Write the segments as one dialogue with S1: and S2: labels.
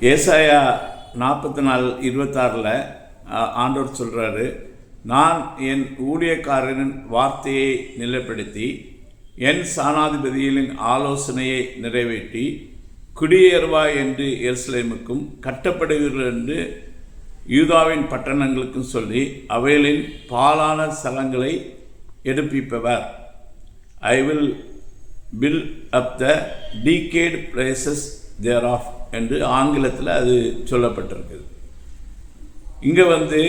S1: ஏசாயா நாற்பத்தி நாலு இருபத்தாறில் ஆண்டோர் சொல்கிறாரு நான் என் ஊழியக்காரரின் வார்த்தையை நிலைப்படுத்தி என் சாணாதிபதிகளின் ஆலோசனையை நிறைவேற்றி குடியேறுவாய் என்று எருசலேமுக்கும் கட்டப்படுவீர்கள் என்று யூதாவின் பட்டணங்களுக்கும் சொல்லி அவைகளின் பாலான ஸ்தலங்களை எடுப்பிப்பவர். I will fill up the decayed places thereof என்று ஆங்கிலத்தில் அது சொல்லப்பட்டிருக்குது. இங்கே வந்து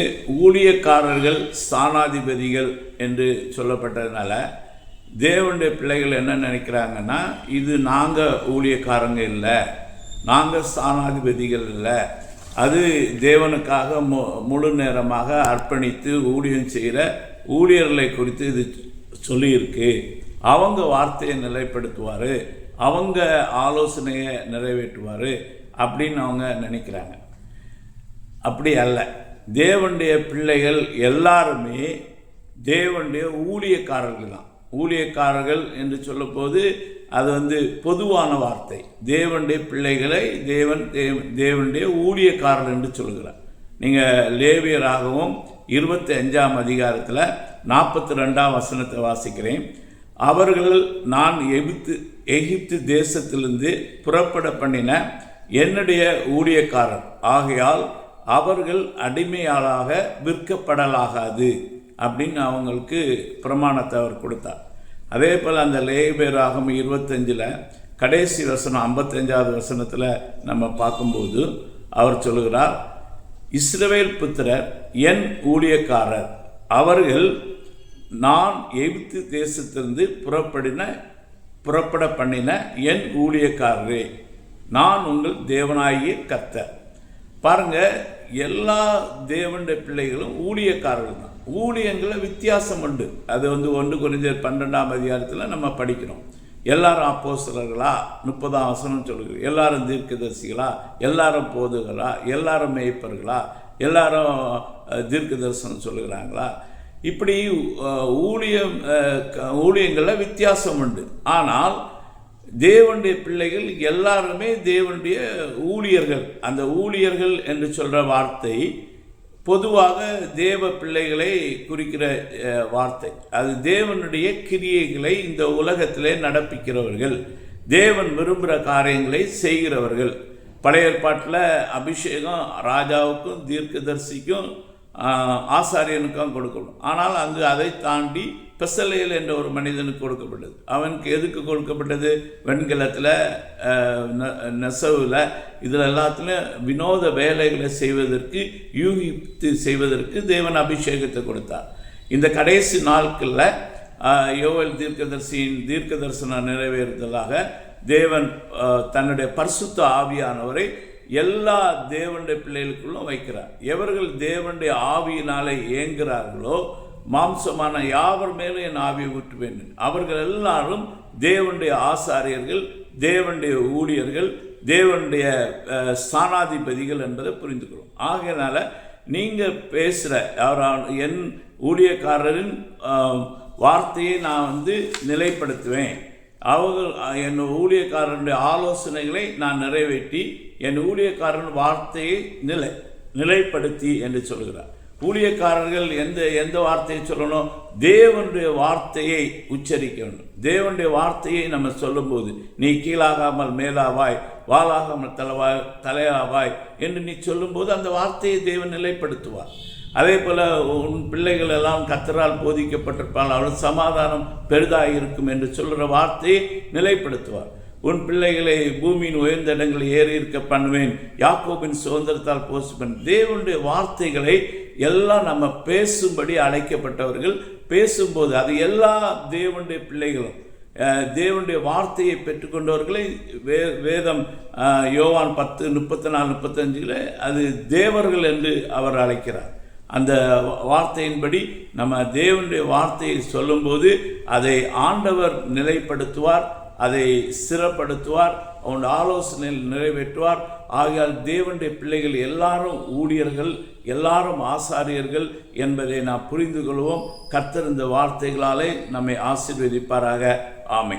S1: ஊழியக்காரர்கள் ஸ்தானாதிபதிகள் என்று சொல்லப்பட்டதுனால தேவனுடைய பிள்ளைகள் என்ன நினைக்கிறாங்கன்னா இது நாங்கள் ஊழியக்காரங்க இல்லை நாங்கள் ஸ்தானாதிபதிகள் இல்லை அது தேவனுக்காக மு முழு நேரமாக அர்ப்பணித்து ஊழியம் செய்கிற ஊழியர்களை குறித்து இது சொல்லியிருக்கு. அவங்க வார்த்தையை நிலைப்படுத்துவார். அவங்க ஆலோசனையை நிறைவேற்றுவார் அப்படின்னு அவங்க நினைக்கிறாங்க. அப்படி அல்ல. தேவனுடைய பிள்ளைகள் எல்லாருமே தேவனுடைய ஊழியக்காரர்கள் தான். ஊழியக்காரர்கள் என்று சொல்லும்போது அது வந்து பொதுவான வார்த்தை. தேவனுடைய பிள்ளைகளை தேவன் தேவ தேவனுடைய ஊழியக்காரர் என்று சொல்கிறார் நீங்கள் லேவியராகவும் இருபத்தி அஞ்சாம் அதிகாரத்தில் நாற்பத்தி ரெண்டாம் வசனத்தை வாசிக்கிறேன். அவர்கள் நான் எகிப்து எகிப்து தேசத்திலிருந்து புறப்பட பண்ணின என்னுடைய ஊழியக்காரர். ஆகையால் அவர்கள் அடிமையாளாக விற்கப்படலாகாது அப்படின்னு அவங்களுக்கு பிரமாணத்தை அவர் கொடுத்தார். அதே போல் அந்த லேபேராகம் இருபத்தஞ்சில் கடைசி வசனம் ஐம்பத்தஞ்சாவது வசனத்தில் நம்ம பார்க்கும்போது அவர் சொல்லுகிறார் இஸ்ரவேல் புத்திரர் என் ஊழியக்காரர் அவர்கள் நான் எகிப்து தேசத்திலிருந்து புறப்படின புறப்பட பண்ணின என் ஊழியக்காரரே நான் உங்கள் தேவனாகிய கத்த பாருங்க எல்லா தேவனுடைய பிள்ளைகளும் ஊழியக்காரர்கள் தான். ஊழியங்களில் வித்தியாசம் உண்டு. அது வந்து ஒன்று குறைஞ்ச பன்னெண்டாம் அதிகாரத்தில் நம்ம படிக்கிறோம். எல்லாரும் அப்போசலர்களா முப்பதாம் வசனம் சொல்லுங்கள் எல்லாரும் தீர்க்கதரிசிகளா? எல்லாரும் போதுகளா எல்லாரும் மேய்ப்பர்களா? எல்லாரும் தீர்க்க தரிசனம் சொல்லுகிறாங்களா? இப்படி ஊழியம் க- ஊழியங்களில் வித்தியாசம் உண்டு. ஆனால் தேவனுடைய பிள்ளைகள் எல்லாருமே தேவனுடைய ஊழியர்கள். அந்த ஊழியர்கள் என்று சொல்கிற வார்த்தை பொதுவாக தேவ பிள்ளைகளை குறிக்கிற வார்த்தை. அது தேவனுடைய கிரியைகளை இந்த உலகத்திலே நடப்பிக்கிறவர்கள். தேவன் விரும்புகிற காரியங்களை செய்கிறவர்கள். பழைய ஏற்பாட்டில் அபிஷேகம் ராஜாவுக்கும் தீர்க்கதர்சிக்கும் ஆசாரியனுக்கும் கொடுக்கணும். ஆனால் அங்கு அதை தாண்டி பெசலையில் என்ற ஒரு மனிதனுக்கு கொடுக்கப்பட்டது. அவனுக்கு எதுக்கு கொடுக்கப்பட்டது? வெண்கலத்தில் நெசவில் இதில் எல்லாத்துலேயும் வினோத வேலைகளை செய்வதற்கு யூகித்து செய்வதற்கு தேவன் அபிஷேகத்தை கொடுத்தார். இந்த கடைசி நாட்களில் யோவல் தீர்க்கதர்சியின் தீர்க்க தரிசனம் நிறைவேறுதலாக தேவன் தன்னுடைய பரிசுத்த ஆவியானவரை எல்லா தேவனுடைய பிள்ளைகளுக்குள்ளும் வைக்கிறார். எவர்கள் தேவனுடைய ஆவியினாலே ஏங்குகிறார்களோ மாம்சமான யாவர் மேலும் என் ஆவியை ஊற்றுவேன் அவர்கள் எல்லாரும் தேவனுடைய ஆசாரியர்கள் தேவனுடைய ஊழியர்கள் தேவனுடைய ஸ்தானாதிபதிகள் என்பதை புரிந்துக்கிறோம் ஆகையினால நீங்கள் பேசுகிற அவர் என் ஊழியக்காரரின் வார்த்தையை நான் வந்து நிலைப்படுத்துவேன். அவர்கள் என் ஊழியக்காரனுடைய ஆலோசனைகளை நான் நிறைவேற்றி என் ஊழியக்காரன் வார்த்தையை நிலை நிலைப்படுத்தி என்று சொல்கிறார். ஊழியக்காரர்கள் எந்த எந்த வார்த்தையை சொல்லணும்? தேவனுடைய வார்த்தையை உச்சரிக்க வேண்டும். தேவனுடைய வார்த்தையை நம்ம சொல்லும்போது நீ கீழாகாமல் மேலாவாய் வாழாகாமல் தலைவாய் தலையாவாய் என்று நீ சொல்லும்போது அந்த வார்த்தையை தேவன் நிலைப்படுத்துவார். அதே போல் உன் பிள்ளைகள் எல்லாம் கத்தரால் போதிக்கப்பட்டிருப்பால் அவள் சமாதானம் பெரிதாக இருக்கும் என்று சொல்கிற வார்த்தையை நிலைப்படுத்துவார். உன் பிள்ளைகளை பூமியின் உயர்ந்த இடங்களில் ஏறி இருக்க பண்ணுவேன். யாக்கோபின் சுதந்திரத்தால் போசுவேன் தேவனுடைய வார்த்தைகளை எல்லாம் நம்ம பேசும்படி அழைக்கப்பட்டவர்கள் பேசும்போது அது எல்லா தேவனுடைய பிள்ளைகளும் தேவனுடைய வார்த்தையை பெற்றுக்கொண்டவர்களை வே வேதம் யோவான் பத்து முப்பத்தி நாலு முப்பத்தஞ்சில் அது தேவர்கள் என்று அவர் அழைக்கிறார். அந்த வார்த்தையின்படி நம்ம தேவனுடைய வார்த்தையை சொல்லும்போது அதை ஆண்டவர் நிலைப்படுத்துவார் அதை சிறப்படுத்துவார் அவனுடைய ஆலோசனையில் நிறைவேற்றுவார். ஆகையால் தேவனுடைய பிள்ளைகள் எல்லாரும் ஊழியர்கள் எல்லாரும் ஆசாரியர்கள் என்பதை நாம் புரிந்து கொள்வோம். கத்திருந்த வார்த்தைகளாலே நம்மை ஆசீர்வதிப்பாராக. ஆமை